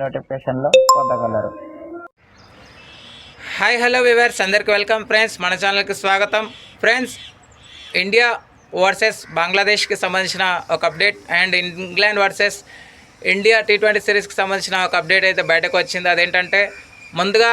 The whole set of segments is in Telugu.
నోటిఫికేషన్లో పొందగలరు. హాయ్ హలో వివర్స్ అందరికి వెల్కమ్ ఫ్రెండ్స్ మన ఛానల్కి స్వాగతం. ఫ్రెండ్స్ ఇండియా వర్సెస్ బంగ్లాదేశ్కి సంబంధించిన ఒక update and England versus India T twenty సిరీస్కి సంబంధించిన ఒక అప్డేట్ అయితే బయటకు వచ్చింది. అదేంటంటే ముందుగా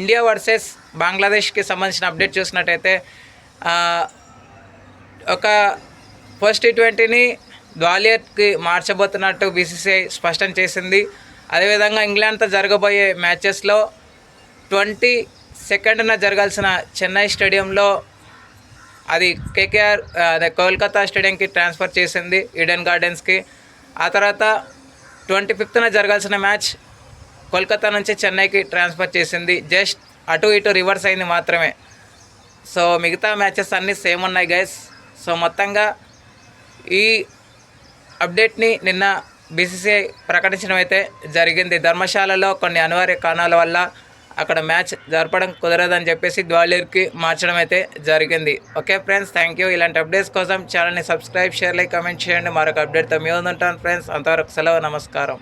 ఇండియా వర్సెస్ బంగ్లాదేశ్కి సంబంధించిన అప్డేట్ చూసినట్టయితే ఒక ఫస్ట్ టీ ట్వంటీని గ్వాలియర్కి మార్చబోతున్నట్టు బీసీసీఐ స్పష్టం చేసింది. అదేవిధంగా ఇంగ్లాండ్తో జరగబోయే మ్యాచెస్లో ట్వంటీ సెకండ్న జరగాల్సిన చెన్నై స్టేడియంలో అది కేకేఆర్ అదే కోల్కతా స్టేడియంకి ట్రాన్స్ఫర్ చేసింది ఈడెన్ గార్డెన్స్కి. ఆ తర్వాత ట్వంటీ ఫిఫ్త్న జరగాల్సిన మ్యాచ్ కోల్కతా నుంచి చెన్నైకి ట్రాన్స్ఫర్ చేసింది. జస్ట్ అటు ఇటు రివర్స్ అయింది మాత్రమే. సో మిగతా మ్యాచెస్ అన్నీ సేమ్ ఉన్నాయి గైస్. సో మొత్తంగా ఈ అప్డేట్ని నిన్న బీసీసీఐ ప్రకటించడం అయితే జరిగింది. ధర్మశాలలో కొన్ని అనివార్య కారణాల వల్ల అక్కడ మ్యాచ్ జరపడం కుదరదని చెప్పేసి గ్వాలియర్కి మార్చడం అయితే జరిగింది. Okay friends thank you. ఇలాంటి అప్డేట్స్ కోసం ఛానల్ని సబ్స్క్రైబ్ షేర్ లైక్ కమెంట్ చేయండి. మరొక అప్డేట్తో మీ ఉంటాను ఫ్రెండ్స్. అంతవరకు సెలవు నమస్కారం.